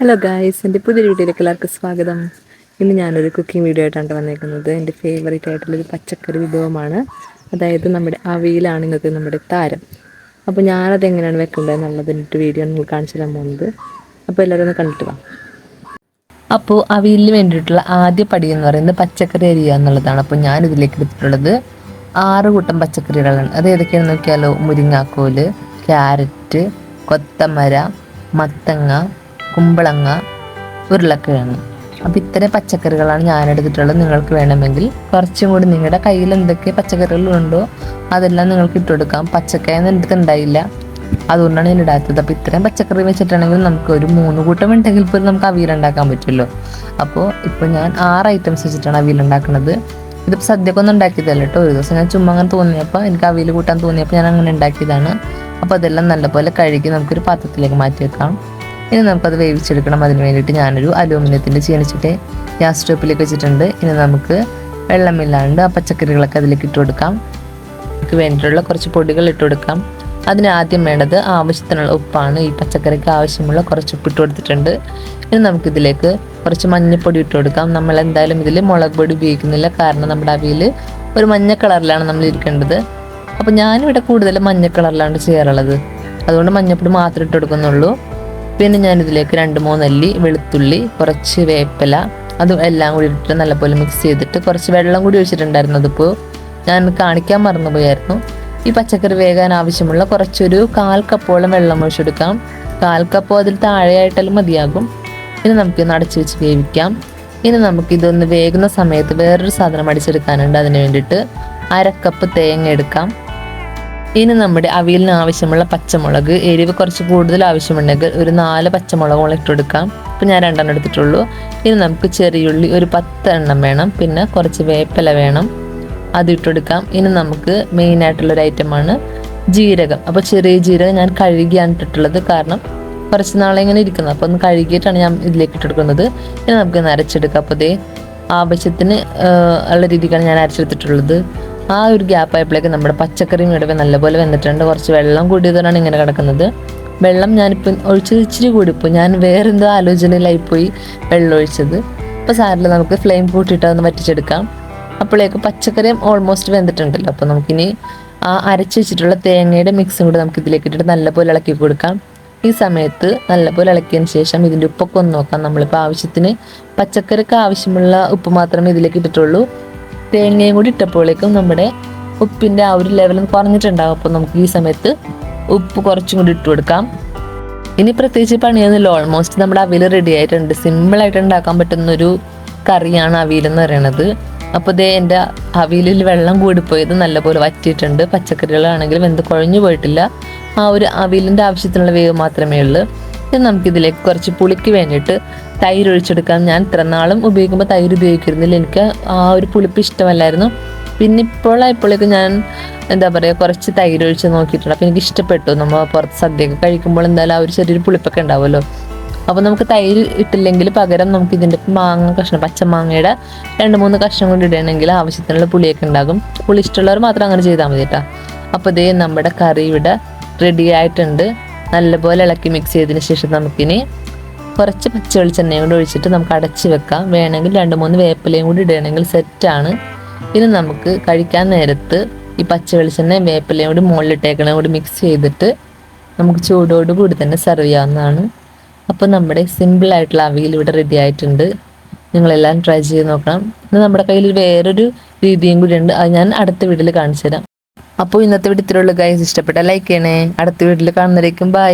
Hello guys എന്റെ പുതിയ വീഡിയോയിലേക്ക് എല്ലാവർക്കും സ്വാഗതം. ഇന്ന് ഞാനൊരു കുക്കിംഗ് വീഡിയോ ആയിട്ടാണ് വന്നേക്കുന്നത്. എന്റെ ഫേവറേറ്റ് ആയിട്ടുള്ളൊരു പച്ചക്കറി വിഭവമാണ്. അതായത് നമ്മുടെ അവിയിലാണ് ഇന്നത്തെ നമ്മുടെ താരം. അപ്പോൾ ഞാനത് എങ്ങനെയാണ് വെക്കേണ്ടത് എന്നുള്ളതിന്റെ വീഡിയോ നിങ്ങൾ കാണിച്ചു തരാൻ പോകുന്നത്. അപ്പോൾ എല്ലാവരും ഒന്ന് കണ്ടിട്ട് വാ. അപ്പോൾ അവയിലിന് വേണ്ടിയിട്ടുള്ള ആദ്യ പടി എന്ന് പറയുന്നത് പച്ചക്കറി അരിയുക എന്നുള്ളതാണ്. അപ്പോൾ ഞാൻ ഇതിലേക്ക് എടുത്തിട്ടുള്ളത് ആറ് കൂട്ടം പച്ചക്കറികളാണ്. അത് ഏതൊക്കെയാണെന്ന് നോക്കിയാലോ? മുരിങ്ങാക്കോൽ ക്യാരറ്റ് കൊത്തമര മത്തങ്ങ കുമ്പളങ്ങ ഉരുളക്കിഴങ്ങ്. അപ്പോൾ ഇത്തരം പച്ചക്കറികളാണ് ഞാൻ എടുത്തിട്ടുള്ളത് നിങ്ങൾക്ക് വേണമെങ്കിൽ കുറച്ചും കൂടി നിങ്ങളുടെ കയ്യിൽ എന്തൊക്കെ പച്ചക്കറികളുണ്ടോ അതെല്ലാം നിങ്ങൾക്ക് ഇട്ടുകൊടുക്കാം പച്ചക്കായ എന്റെ ഉണ്ടായില്ല. അതുകൊണ്ടാണ് ഞാൻ ഇടാത്തത്. അപ്പോൾ ഇത്രയും പച്ചക്കറി വെച്ചിട്ടുണ്ടെങ്കിൽ നമുക്ക് ഒരു മൂന്ന് കൂട്ടം ഉണ്ടെങ്കിൽ പോലും നമുക്ക് അവിയൽ ഉണ്ടാക്കാൻ പറ്റുമല്ലോ. അപ്പോൾ ഇപ്പോൾ ഞാൻ ആറ് ഐറ്റംസ് വെച്ചിട്ടാണ് അവിയൽ ഉണ്ടാക്കുന്നത്. ഇതിപ്പോൾ സദ്യക്കൊന്നും ഉണ്ടാക്കിയതല്ല കേട്ടോ. ഒരു ദിവസം ഞാൻ ചുമ്മാ അങ്ങനെ തോന്നിയപ്പോൾ എനിക്ക് അവിയൽ കൂട്ടാൻ തോന്നിയപ്പോൾ ഞാൻ അങ്ങനെ ഉണ്ടാക്കിയതാണ്. അപ്പോൾ അതെല്ലാം നല്ലപോലെ കഴുകി നമുക്കൊരു പാത്രത്തിലേക്ക് മാറ്റി വെക്കാം. ഇനി നമുക്കത് വേവിച്ചെടുക്കണം. അതിന് വേണ്ടിയിട്ട് ഞാനൊരു അലൂമിനിയത്തിന്റെ ചീനച്ചിട്ട് ഗ്യാസ് സ്റ്റോപ്പിലേക്ക് വെച്ചിട്ടുണ്ട്. ഇനി നമുക്ക് വെള്ളമില്ലാണ്ട് ആ പച്ചക്കറികളൊക്കെ അതിലേക്ക് ഇട്ട് കൊടുക്കാം. നമുക്ക് വേണ്ടിയിട്ടുള്ള കുറച്ച് പൊടികൾ ഇട്ട് കൊടുക്കാം. അതിന് ആദ്യം വേണ്ടത് ആവശ്യത്തിനുള്ള ഉപ്പാണ്. ഈ പച്ചക്കറിക്ക് ആവശ്യമുള്ള കുറച്ച് ഉപ്പ് ഇട്ട് കൊടുത്തിട്ടുണ്ട്. ഇനി നമുക്കിതിലേക്ക് കുറച്ച് മഞ്ഞൾപ്പൊടി ഇട്ട് കൊടുക്കാം. നമ്മൾ എന്തായാലും ഇതിൽ മുളക് പൊടി ഉപയോഗിക്കുന്നില്ല. കാരണം നമ്മുടെ അവിയിൽ ഒരു മഞ്ഞ കളറിലാണ് നമ്മൾ ഇരിക്കേണ്ടത്. അപ്പോൾ ഞാനിവിടെ കൂടുതൽ മഞ്ഞ കളറിലാണ് ചെയ്യാറുള്ളത്. അതുകൊണ്ട് മഞ്ഞൾപ്പൊടി മാത്രം ഇട്ട് കൊടുക്കുന്നുള്ളൂ. പിന്നെ ഞാനിതിലേക്ക് രണ്ട് മൂന്നല്ലി വെളുത്തുള്ളി കുറച്ച് വേപ്പില അതും എല്ലാം കൂടി ഇട്ട് നല്ലപോലെ മിക്സ് ചെയ്തിട്ട് കുറച്ച് വെള്ളം കൂടി ഒഴിച്ചിട്ടുണ്ടായിരുന്നു അതിപ്പോൾ ഞാൻ കാണിക്കാൻ മറന്നുപോയായിരുന്നു. ഈ പച്ചക്കറി വേകാൻ ആവശ്യമുള്ള കുറച്ചൊരു കാൽ കപ്പോളം വെള്ളം ഒഴിച്ചെടുക്കാം കാൽ കപ്പോ അതിൽ താഴെയായിട്ടാലും മതിയാകും. ഇനി നമുക്ക് അടച്ചു വെച്ച് വേവിക്കാം. ഇനി നമുക്ക് ഇതൊന്ന് വേകുന്ന സമയത്ത് വേറൊരു സാധനം അടിച്ചെടുക്കാനുണ്ട്. അതിന് വേണ്ടിയിട്ട് അരക്കപ്പ് തേങ്ങ എടുക്കാം. ഇനി നമ്മുടെ അവിയലിന് ആവശ്യമുള്ള പച്ചമുളക് എരിവ് കുറച്ച് കൂടുതൽ ആവശ്യമുണ്ടെങ്കിൽ ഒരു നാല് പച്ചമുളക് ഇട്ടെടുക്കാം ഇപ്പം ഞാൻ രണ്ടെണ്ണം എടുത്തിട്ടുള്ളൂ. ഇനി നമുക്ക് ചെറിയുള്ളി ഒരു പത്ത് എണ്ണം വേണം. പിന്നെ കുറച്ച് വേപ്പില വേണം. അത് ഇട്ടെടുക്കാം ഇനി നമുക്ക് മെയിൻ ആയിട്ടുള്ളൊരു ഐറ്റമാണ് ജീരകം. അപ്പോൾ ചെറിയ ജീരകം ഞാൻ കഴുകിയാണ് ഇട്ടിട്ടുള്ളത്. കാരണം കുറച്ച് നാളെ ഇങ്ങനെ ഇരിക്കുന്നത് അപ്പോൾ ഒന്ന് കഴുകിയിട്ടാണ് ഞാൻ ഇതിലേക്ക് ഇട്ടെടുക്കുന്നത് ഇനി നമുക്ക് നരച്ചെടുക്കാം അപ്പോൾ അതേ ആവശ്യത്തിന് ഉള്ള രീതിക്കാണ് ഞാൻ അരച്ചെടുത്തിട്ടുള്ളത്. ആ ഒരു ഗ്യാപ്പ് ആയപ്പോഴേക്കും നമ്മുടെ പച്ചക്കറിയും ഇടവെ നല്ലപോലെ വന്നിട്ടുണ്ട്. കുറച്ച് വെള്ളം കൂടിയതുകൊണ്ടാണ് ഇങ്ങനെ കിടക്കുന്നത്. വെള്ളം ഞാനിപ്പോൾ ഒഴിച്ചത് ഇച്ചിരി കൂടിപ്പോയി ഞാൻ വേറെന്തോ ആലോചനയിലായിപ്പോയി വെള്ളം ഒഴിച്ചത്. അപ്പോൾ സാറിൽ നമുക്ക് ഫ്ലെയിം കൂട്ടിയിട്ട് അതൊന്ന് വറ്റിച്ചെടുക്കാം. അപ്പോഴേക്ക് പച്ചക്കറിയും ഓൾമോസ്റ്റ് വെന്തിട്ടുണ്ടല്ലോ. അപ്പോൾ നമുക്കിനി ആ അരച്ച് വെച്ചിട്ടുള്ള തേങ്ങയുടെ മിക്സും കൂടി നമുക്ക് ഇതിലേക്ക് ഇട്ടിട്ട് നല്ലപോലെ ഇളക്കി കൊടുക്കാം. ഈ സമയത്ത് നല്ലപോലെ ഇളക്കിയതിന് ശേഷം ഇതിന്റെ ഉപ്പൊക്കെ ഒന്ന് നോക്കാം. നമ്മളിപ്പോൾ ആവശ്യത്തിന് പച്ചക്കറിക്ക് ആവശ്യമുള്ള ഉപ്പ് മാത്രമേ ഇതിലേക്ക് ഇട്ടിട്ടുള്ളൂ. തേങ്ങയും കൂടി ഇട്ടപ്പോഴേക്കും നമ്മുടെ ഉപ്പിന്റെ ആ ഒരു ലെവൽ കുറഞ്ഞിട്ടുണ്ടാകും അപ്പോൾ നമുക്ക് ഈ സമയത്ത് ഉപ്പ് കുറച്ചും കൂടി ഇട്ട് കൊടുക്കാം. ഇനി പ്രത്യേകിച്ച് പണിയൊന്നുമില്ല. ഓൾമോസ്റ്റ് നമ്മുടെ അവിയൽ റെഡി ആയിട്ടുണ്ട്. സിമ്പിളായിട്ട് ഉണ്ടാക്കാൻ പറ്റുന്ന ഒരു കറിയാണ് അവിയൽ എന്ന് പറയുന്നത് അപ്പോൾ ഇതേ എന്റെ അവിയലിൽ വെള്ളം കൂടിപ്പോയത് നല്ലപോലെ വറ്റിയിട്ടുണ്ട്. പച്ചക്കറികളാണെങ്കിലും എന്ത് കുഴഞ്ഞു പോയിട്ടില്ല. ആ ഒരു അവിയലിന്റെ ആവശ്യത്തിനുള്ള വേവ് മാത്രമേ ഉള്ളൂ. ഇനി നമുക്കിതിലേക്ക് കുറച്ച് പുളിക്ക് വേണ്ടിയിട്ട് തൈര് ഒഴിച്ചെടുക്കാം. ഞാൻ ഇത്ര നാളും ഉപയോഗിക്കുമ്പോൾ തൈര് ഉപയോഗിക്കുന്നില്ല. എനിക്ക് ആ ഒരു പുളിപ്പ് ഇഷ്ടമല്ലായിരുന്നു. പിന്നെ ഇപ്പോഴായപ്പോഴേക്ക് ഞാൻ എന്താ പറയുക കുറച്ച് തൈര് ഒഴിച്ച് നോക്കിയിട്ടുണ്ട്. അപ്പോൾ എനിക്ക് ഇഷ്ടപ്പെട്ടു. നമ്മൾ പുറത്ത് സദ്യയൊക്കെ കഴിക്കുമ്പോൾ എന്തായാലും ആ ഒരു ചെറിയൊരു പുളിപ്പൊക്കെ ഉണ്ടാവുമല്ലോ. അപ്പോൾ നമുക്ക് തൈര് ഇട്ടില്ലെങ്കിൽ പകരം നമുക്ക് ഇതിന്റെ മാങ്ങ കഷ്ണം പച്ചമാങ്ങയുടെ രണ്ട് മൂന്ന് കഷ്ണം കൊണ്ട് ഇടണമെങ്കിൽ ആവശ്യത്തിനുള്ള പുളിയൊക്കെ ഉണ്ടാകും. പുളി ഇഷ്ടമുള്ളവർ മാത്രം അങ്ങനെ ചെയ്താൽ മതി കേട്ടോ. അപ്പോൾ ഇതേ നമ്മുടെ കറി ഇവിടെ റെഡി ആയിട്ടുണ്ട്. നല്ലപോലെ ഇളക്കി മിക്സ് ചെയ്തതിന് ശേഷം നമുക്കിനി കുറച്ച് പച്ച വെളിച്ചെണ്ണയും കൂടി ഒഴിച്ചിട്ട് നമുക്ക് അടച്ച് വെക്കാം. വേണമെങ്കിൽ രണ്ട് മൂന്ന് വേപ്പിലയും കൂടി ഇടുകയാണെങ്കിൽ സെറ്റാണ് ഇനി നമുക്ക് കഴിക്കാൻ നേരത്ത് ഈ പച്ച വെളിച്ചെണ്ണയും വേപ്പിലയും കൂടി മുകളിലിട്ടേക്കണ കൂടി മിക്സ് ചെയ്തിട്ട് നമുക്ക് ചൂടോട് കൂടി തന്നെ സെർവ് ചെയ്യാവുന്നതാണ്. അപ്പോൾ നമ്മുടെ സിമ്പിൾ ആയിട്ടുള്ള അവിയൽ ഇവിടെ റെഡി ആയിട്ടുണ്ട്. നിങ്ങളെല്ലാം ട്രൈ ചെയ്ത് നോക്കണം. ഇന്ന് നമ്മുടെ കയ്യിൽ വേറൊരു രീതിയും കൂടി ഉണ്ട്. അത് ഞാൻ അടുത്ത വീട്ടിൽ കാണിച്ചു തരാം അപ്പോൾ ഇന്നത്തെ വീഡിയോ ഇത്രയുള്ള ഗൈസ് ഇഷ്ടപ്പെട്ട ലൈക്ക് ചെയ്യണേ. അടുത്ത വീട്ടിൽ കാണുന്നവരേക്കും ബൈ